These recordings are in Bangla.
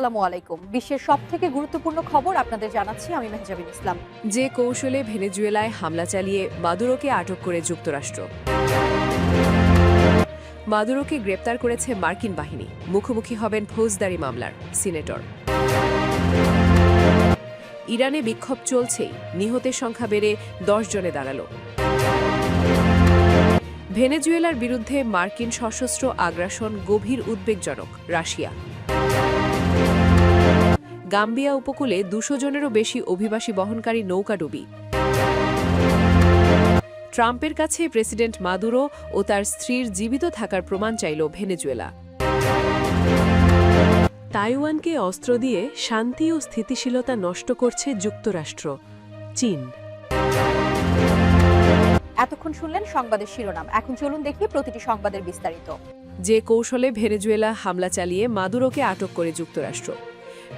আসসালামু আলাইকুম। বিশ্বের সব থেকে গুরুত্বপূর্ণ খবর আপনাদের জানাচ্ছি আমি মেহজাবিন ইসলাম। যে কৌশলে ভেনেজুয়েলায় হামলা চালিয়ে মাদুরোকে আটক করে যুক্তরাষ্ট্র। মাদুরোকে গ্রেপ্তার করেছে মার্কিন বাহিনী। মুখোমুখি হবেন ফৌজদারি মামলার সিনেটর। ইরানে বিক্ষোভ চলছেই। নিহতের সংখ্যা বেড়ে দশ জনে দাঁড়াল। ভেনেজুয়েলার বিরুদ্ধে মার্কিন সশস্ত্র আগ্রাসন গভীর উদ্বেগজনক। রাশিয়া গাম্বিয়া উপকূলে দুশো জনেরও বেশি অভিবাসী বহনকারী নৌকাডুবি ট্রাম্পের কাছে প্রেসিডেন্ট মাদুরো ও তার স্ত্রীর জীবিত থাকার প্রমাণ চাইল ভেনেজুয়েলা। তাইওয়ানকে অস্ত্র দিয়ে শান্তি ও স্থিতিশীলতা নষ্ট করছে যুক্তরাষ্ট্র চীন। এতক্ষণ শুনলেন সংবাদের শিরোনাম। এখন চলুন দেখি প্রতিটি সংবাদের বিস্তারিত। যে কৌশলে ভেনেজুয়েলা হামলা চালিয়ে মাদুরোকে আটক করে যুক্তরাষ্ট্র।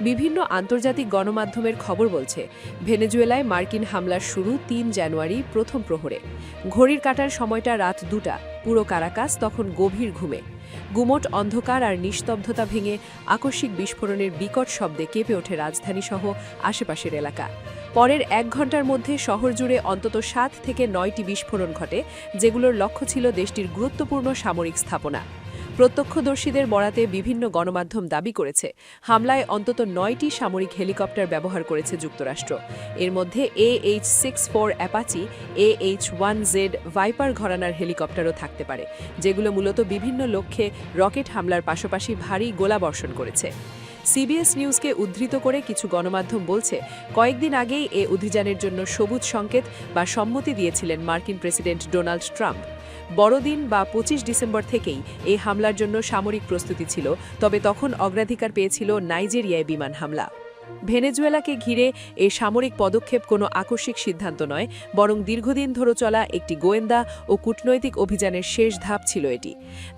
বিভিন্ন আন্তর্জাতিক গণমাধ্যমের খবর বলছে, ভেনেজুয়েলায় মার্কিন হামলার শুরু তিন জানুয়ারি প্রথম প্রহরে। ঘড়ির কাটার সময়টা রাত দুটা, পুরো কারাকাস তখন গভীর ঘুমে। গুমট অন্ধকার আর নিস্তব্ধতা ভেঙে আকস্মিক বিস্ফোরণের বিকট শব্দে কেঁপে ওঠে রাজধানী সহ আশেপাশের এলাকা। পরের এক ঘণ্টার মধ্যে শহর জুড়ে অন্তত সাত থেকে নয়টি বিস্ফোরণ ঘটে, যেগুলোর লক্ষ্য ছিল দেশটির গুরুত্বপূর্ণ সামরিক স্থাপনা। প্রত্যক্ষদর্শীদের বরাতে বিভিন্ন গণমাধ্যম দাবি করেছে। হামলায় অন্তত নয়টি সামরিক হেলিকপ্টার ব্যবহার করেছে যুক্তরাষ্ট্র। এর মধ্যে A H six four Apache A H one Z Viper ঘরানার হেলিকপ্টারও থাকতে পারে, যেগুলো মূলত বিভিন্ন লক্ষ্যে রকেট হামলার পাশাপাশি ভারী গোলাবর্ষণ করেছে। সিবিএস নিউজকে উদ্ধৃত করে কিছু গণমাধ্যম বলছে, কয়েকদিন আগেই এ অভিযানের জন্য সবুজ সংকেত বা সম্মতি দিয়েছিলেন মার্কিন প্রেসিডেন্ট ডোনাল্ড ট্রাম্প। বড়দিন বা পঁচিশ ডিসেম্বর থেকেই এই হামলার জন্য সামরিক প্রস্তুতি ছিল, তবে তখন অগ্রাধিকার পেয়েছিল নাইজেরিয়ায় বিমান হামলা। ভেনেজুয়েলাকে ঘিরে এই সামরিক পদক্ষেপ কোনো আকস্মিক সিদ্ধান্ত নয়, বরং দীর্ঘদিন ধরে চলা একটি গোয়েন্দা ও কূটনৈতিক অভিযানের শেষ ধাপ ছিল এটি।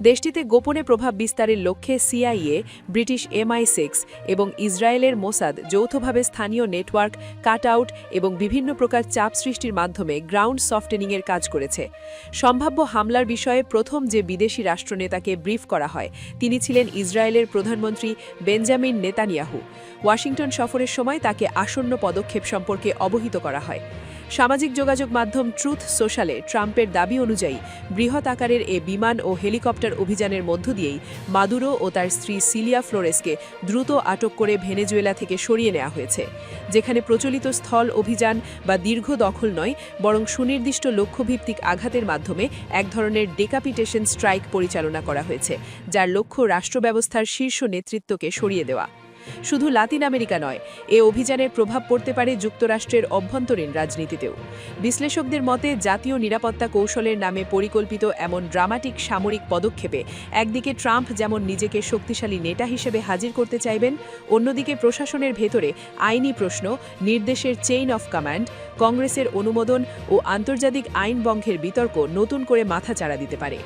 দেশটিতে গোপনে প্রভাব বিস্তারের লক্ষ্যে সিআইএ, ব্রিটিশ এমআই সিক্স এবং ইসরায়েলের মোসাদ যৌথভাবে স্থানীয় নেটওয়ার্ক কাট আউট এবং বিভিন্ন প্রকার চাপ সৃষ্টির মাধ্যমে গ্রাউন্ড সফটেনিংয়ের কাজ করেছে। সম্ভাব্য হামলার বিষয়ে প্রথম যে বিদেশি রাষ্ট্রনেতাকে ব্রিফ করা হয়, তিনি ছিলেন ইসরায়েলের প্রধানমন্ত্রী বেঞ্জামিন নেতানিয়াহু। ওয়াশিংটন সফরের সময় তাকে আসন্ন পদক্ষেপ সম্পর্কে অবহিত করা হয়। সামাজিক যোগাযোগ মাধ্যম ট্রুথ সোশ্যালে ট্রাম্পের দাবি অনুযায়ী বৃহৎ আকারের এ বিমান ও হেলিকপ্টার অভিযানের মধ্য দিয়েই মাদুরো ও তার স্ত্রী সিলিয়া ফ্লোরেসকে দ্রুত আটক করে ভেনেজুয়েলা থেকে সরিয়ে নেওয়া হয়েছে। যেখানে প্রচলিত স্থল অভিযান বা দীর্ঘ দখল নয়, বরং সুনির্দিষ্ট লক্ষ্যভিত্তিক আঘাতের মাধ্যমে এক ধরনের ডেকাপিটেশন স্ট্রাইক পরিচালনা করা হয়েছে, যার লক্ষ্য রাষ্ট্র ব্যবস্থার শীর্ষ নেতৃত্বকে সরিয়ে দেওয়া। শুধু লাতিন আমেরিকা নয়, এ অভিযানের প্রভাব পড়তে পারে যুক্তরাষ্ট্রের অভ্যন্তরীণ রাজনীতিতেও। বিশ্লেষকদের মতে, জাতীয় নিরাপত্তা কৌশলের নামে পরিকল্পিত এমন ড্রামাটিক সামরিক পদক্ষেপে একদিকে ট্রাম্প যেমন নিজেকে শক্তিশালী নেতা হিসেবে হাজির করতে চাইবেন, অন্যদিকে প্রশাসনের ভেতরে আইনি প্রশ্ন, নির্দেশের চেইন অফ কমান্ড কংগ্রেসের অনুমোদন ও আন্তর্জাতিক আইন বঙ্গের বিতর্ক নতুন করে মাথাচাড়া দিতে পারে।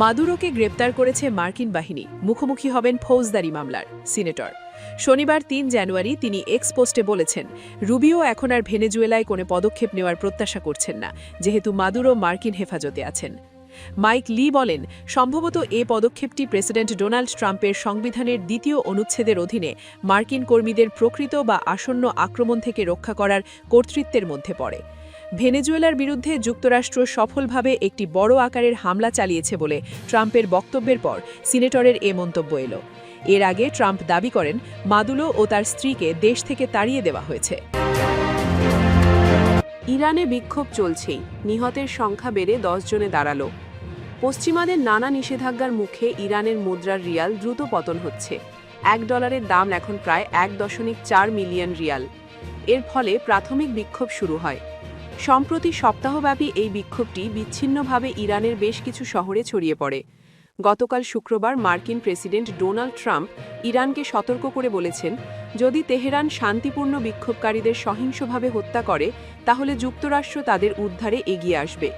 মাদুরোকে গ্রেপ্তার করেছে মার্কিন বাহিনী। মুখোমুখি হবেন ফৌজদারি মামলার, সিনেটর। শনিবার তিন জানুয়ারি তিনি এক্স পোস্টে বলেছেন, রুবিও এখন আর ভেনেজুয়েলায় কোনো পদক্ষেপ নেওয়ার প্রত্যাশা করছেন না, যেহেতু মাদুরো মার্কিন হেফাজতে আছেন। মাইক লি বলেন, সম্ভবত এ পদক্ষেপটি প্রেসিডেন্ট ডোনাল্ড ট্রাম্পের সংবিধানের দ্বিতীয় অনুচ্ছেদের অধীনে মার্কিন কর্মীদের প্রকৃত বা আসন্ন আক্রমণ থেকে রক্ষা করার কর্তৃত্বের মধ্যে পড়ে। ভেনেজুয়েলার বিরুদ্ধে যুক্তরাষ্ট্র সফলভাবে একটি বড় আকারের হামলা চালিয়েছে বলে ট্রাম্পের বক্তব্যের পর সিনেটরের এ মন্তব্য এলো। এর আগে ট্রাম্প দাবি করেন, মাদুলো ও তার স্ত্রীকে দেশ থেকে তাড়িয়ে দেওয়া হয়েছে। ইরানে বিক্ষোভ চলছেই, নিহতের সংখ্যা বেড়ে দশ জনে দাঁড়াল। পশ্চিমাদের নানা নিষেধাজ্ঞার মুখে ইরানের মুদ্রার রিয়াল দ্রুত পতন হচ্ছে। এক ডলারের দাম এখন প্রায় এক দশমিক চার মিলিয়ন রিয়াল। এর ফলে প্রাথমিক বিক্ষোভ শুরু হয়। সম্প্রতি সপ্তাহব্যাপী এই বিক্ষোভটি বিচ্ছিন্নভাবে ইরানের বেশ কিছু শহরে ছড়িয়ে পড়ে। গতকাল শুক্রবার মার্কিন প্রেসিডেন্ট ডোনাল্ড ট্রাম্প ইরানকে সতর্ক করে বলেছেন, যদি তেহরান শান্তিপূর্ণ বিক্ষোভকারীদের সহিংসভাবে হত্যা করে, তাহলে যুক্তরাষ্ট্র তাদের উদ্ধারে এগিয়ে আসবে।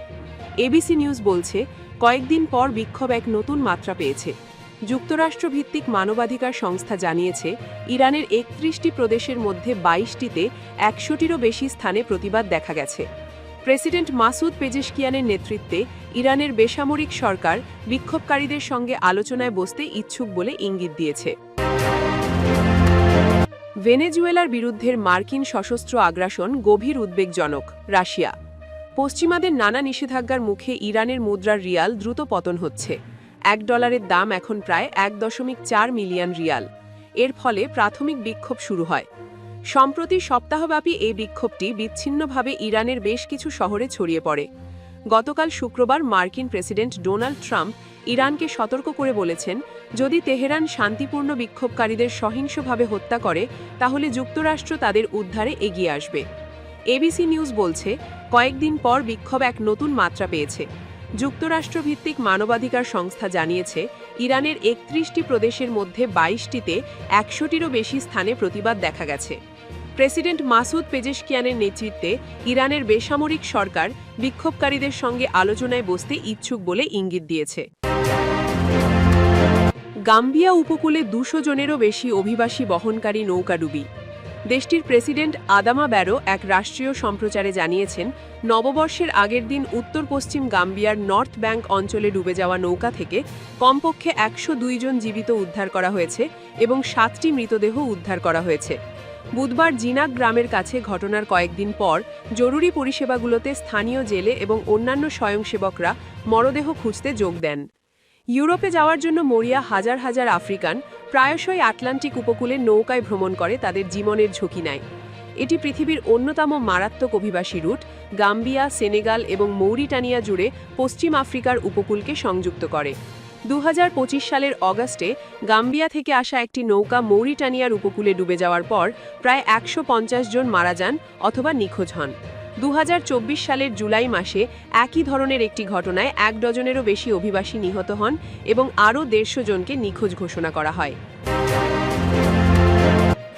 এবিসি নিউজ বলছে, কয়েকদিন পর বিক্ষোভ এক নতুন মাত্রা পেয়েছে। যুক্তরাষ্ট্রভিত্তিক মানবাধিকার সংস্থা জানিয়েছে, ইরানের একত্রিশটি প্রদেশের মধ্যে বাইশটিতে একশোটিরও বেশি স্থানে প্রতিবাদ দেখা গেছে। প্রেসিডেন্ট মাসুদ পেজেশকিয়ানের নেতৃত্বে ইরানের বেসামরিক সরকার বিক্ষোভকারীদের সঙ্গে আলোচনায় বসতে ইচ্ছুক বলে ইঙ্গিত দিয়েছে। ভেনেজুয়েলার বিরুদ্ধের মার্কিন সশস্ত্র আগ্রাসন গভীর উদ্বেগজনক, রাশিয়া। পশ্চিমাদের নানা নিষেধাজ্ঞার মুখে ইরানের মুদ্রার রিয়াল দ্রুত পতন হচ্ছে। এক ডলারের দাম এখন প্রায় এক দশমিক চার মিলিয়ন রিয়াল। এর ফলে প্রাথমিক বিক্ষোভ শুরু হয়। সম্প্রতি সপ্তাহব্যাপী এই বিক্ষোভটি বিচ্ছিন্নভাবে ইরানের বেশ কিছু শহরে ছড়িয়ে পড়ে। গতকাল শুক্রবার মার্কিন প্রেসিডেন্ট ডোনাল্ড ট্রাম্প ইরানকে সতর্ক করে বলেছেন, যদি তেহরান শান্তিপূর্ণ বিক্ষোভকারীদের সহিংসভাবে হত্যা করে, তাহলে যুক্তরাষ্ট্র তাদের উদ্ধারে এগিয়ে আসবে। এবিসি নিউজ বলছে, কয়েকদিন পর বিক্ষোভ এক নতুন মাত্রা পেয়েছে। যুক্তরাষ্ট্রভিত্তিক মানবাধিকার সংস্থা জানিয়েছে, ইরানের একত্রিশটি প্রদেশের মধ্যে বাইশটিতে একশোটিরও বেশি স্থানে প্রতিবাদ দেখা গেছে। প্রেসিডেন্ট মাসুদ পেজেশকিয়ানের নেতৃত্বে ইরানের বেসামরিক সরকার বিক্ষোভকারীদের সঙ্গে আলোচনায় বসতে ইচ্ছুক বলে ইঙ্গিত দিয়েছে। গাম্বিয়া উপকূলে দুশো জনেরও বেশি অভিবাসী বহনকারী নৌকাডুবি দেশটির প্রেসিডেন্ট আদামা ব্যারো এক রাষ্ট্রীয় সম্প্রচারে জানিয়েছেন, নববর্ষের আগের দিন উত্তর পশ্চিম গাম্বিয়ার নর্থ ব্যাংক অঞ্চলে ডুবে যাওয়া নৌকা থেকে কমপক্ষে একশো দুই জন জীবিত উদ্ধার করা হয়েছে এবং সাতটি মৃতদেহ উদ্ধার করা হয়েছে। বুধবার জিনাক গ্রামের কাছে ঘটনার কয়েকদিন পর জরুরি পরিষেবাগুলোতে স্থানীয় জেলে এবং অন্যান্য স্বয়ংসেবকরা মরদেহ খুঁজতে যোগ দেন। ইউরোপে যাওয়ার জন্য মরিয়া হাজার হাজার আফ্রিকান প্রায়শই আটলান্টিক উপকূলে নৌকায় ভ্রমণ করে, তাদের জীবনের ঝুঁকি নেয়। এটি পৃথিবীর অন্যতম মারাত্মক অভিবাসী রুট, গাম্বিয়া, সেনেগাল এবং মৌরিটানিয়া জুড়ে পশ্চিম আফ্রিকার উপকূলকে সংযুক্ত করে। দু হাজার পঁচিশ সালের অগাস্টে গাম্বিয়া থেকে আসা একটি নৌকা মৌরিটানিয়ার উপকূলে ডুবে যাওয়ার পর প্রায় একশো পঞ্চাশ জন মারা যান অথবা নিখোঁজ হন। দু হাজার চব্বিশ সালের জুলাই মাসে একই ধরনের একটি ঘটনায় এক ডজনেরও বেশি অভিবাসী নিহত হন এবং আরও দেড়শো জনকে নিখোঁজ ঘোষণা করা হয়।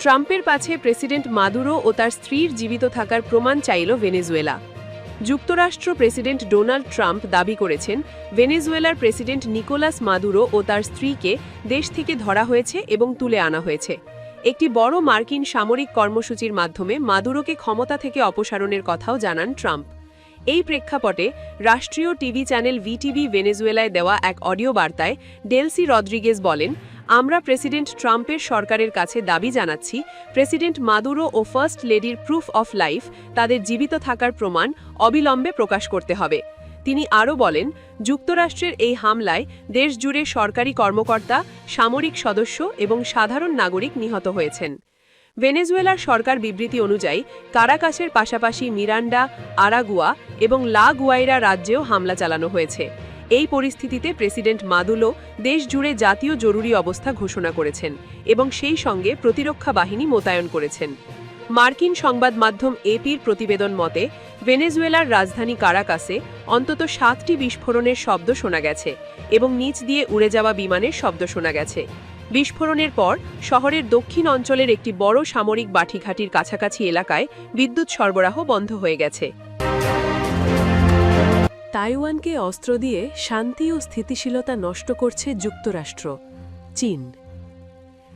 ট্রাম্পের পাছে প্রেসিডেন্ট মাদুরো ও তার স্ত্রীর জীবিত থাকার প্রমাণ চাইল ভেনেজুয়েলা। যুক্তরাষ্ট্র প্রেসিডেন্ট ডোনাল্ড ট্রাম্প দাবি করেছেন, ভেনেজুয়েলার প্রেসিডেন্ট নিকোলাস মাদুরো ও তার স্ত্রীকে দেশ থেকে ধরা হয়েছে এবং তুলে আনা হয়েছে। একটি বড় মার্কিন সামরিক কর্মসূচির মাধ্যমে মাদুরোকে ক্ষমতা থেকে অপসারণের কথাও জানান ট্রাম্প। এই প্রেক্ষাপটে রাষ্ট্রীয় টিভি চ্যানেল ভিটিভি ভেনেজুয়েলায় দেওয়া এক অডিও বার্তায় ডেলসি রদ্রিগেজ বলেন, আমরা প্রেসিডেন্ট ট্রাম্পের সরকারের কাছে দাবি জানাচ্ছি, প্রেসিডেন্ট মাদুরো ও ফার্স্ট লেডির প্রুফ অফ লাইফ, তাদের জীবিত থাকার প্রমাণ অবিলম্বে প্রকাশ করতে হবে। তিনি আরও বলেন, যুক্তরাষ্ট্রের এই হামলায় দেশ জুড়ে সরকারি কর্মকর্তা, সামরিক সদস্য এবং সাধারণ নাগরিক নিহত হয়েছেন। ভেনেজুয়েলার সরকার বিবৃতি অনুযায়ী, কারাকাসের পাশাপাশি মিরান্ডা, আরাগুয়া এবং লা গুয়াইরা রাজ্যেও হামলা চালানো হয়েছে। এই পরিস্থিতিতে প্রেসিডেন্ট মাদুলো দেশ জুড়ে জাতীয় জরুরি অবস্থা ঘোষণা করেছেন এবং সেই সঙ্গে প্রতিরক্ষা বাহিনী মোতায়েন করেছেন। মার্কিন সংবাদ মাধ্যম এপির প্রতিবেদন মতে, ভেনেজুয়েলার রাজধানী কারাকাসে অন্তত সাতটি বিস্ফোরণের শব্দ শোনা গেছে এবং নিচ দিয়ে উড়ে যাওয়া বিমানের শব্দ শোনা গেছে। বিস্ফোরণের পর, শহরের দক্ষিণ অঞ্চলের একটি বড় সামরিক বাঠিঘাটির কাছাকাছি এলাকায় বিদ্যুৎ সরবরাহ বন্ধ হয়ে গেছে। তাইওয়ানকে অস্ত্র দিয়ে শান্তি ও স্থিতিশীলতা নষ্ট করছে যুক্তরাষ্ট্র, চীন।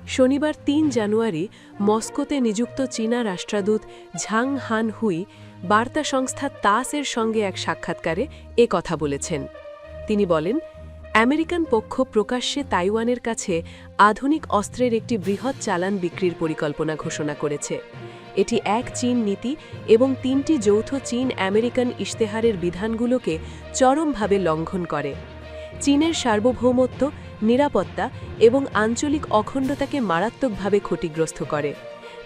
শনিবার তিন জানুয়ারি মস্কোতে নিযুক্ত চীনা রাষ্ট্রদূত ঝাং হান হুই বার্তা সংস্থা তাসের সঙ্গে এক সাক্ষাৎকারে এ কথা বলেছেন। তিনি বলেন, আমেরিকান পক্ষ প্রকাশ্যে তাইওয়ানের কাছে আধুনিক অস্ত্রের একটি বৃহৎ চালান বিক্রির পরিকল্পনা ঘোষণা করেছে। এটি এক চীন নীতি এবং তিনটি যৌথ চীন আমেরিকান ইশতেহারের বিধানগুলোকে চরমভাবে লঙ্ঘন করে। চীনের সার্বভৌমত্ব নিরাপত্তা এবং আঞ্চলিক অখণ্ডতাকে মারাত্মকভাবে ক্ষতিগ্রস্ত করে।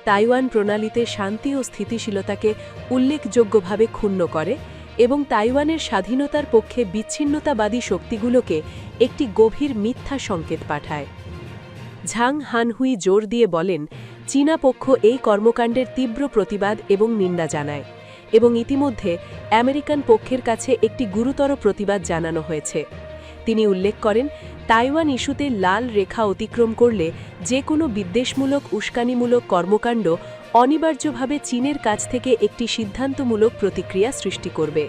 তাইওয়ান প্রণালীতে শান্তি ও স্থিতিশীলতাকে উল্লেখযোগ্যভাবে ক্ষুণ্ণ করে এবং তাইওয়ানের স্বাধীনতার পক্ষে বিচ্ছিন্নতাবাদী শক্তিগুলোকে একটি গভীর মিথ্যা সংকেত পাঠায়। ঝাং হানহুই জোর দিয়ে বলেন, চীনা পক্ষ এই কর্মকাণ্ডের তীব্র প্রতিবাদ এবং নিন্দা জানায় এবং ইতিমধ্যে আমেরিকান পক্ষের কাছে একটি গুরুতর প্রতিবাদ জানানো হয়েছে। তিনি উল্লেখ করেন তাইওয়ান ইস্যুতে লাল রেখা অতিক্রম করলে যে কোনো বিদ্বেষমূলক, উস্কানিমূলক কর্মকাণ্ড অনিবার্যভাবে চীনের কাছ থেকে একটি সিদ্ধান্তমূলক প্রতিক্রিয়া সৃষ্টি করবে।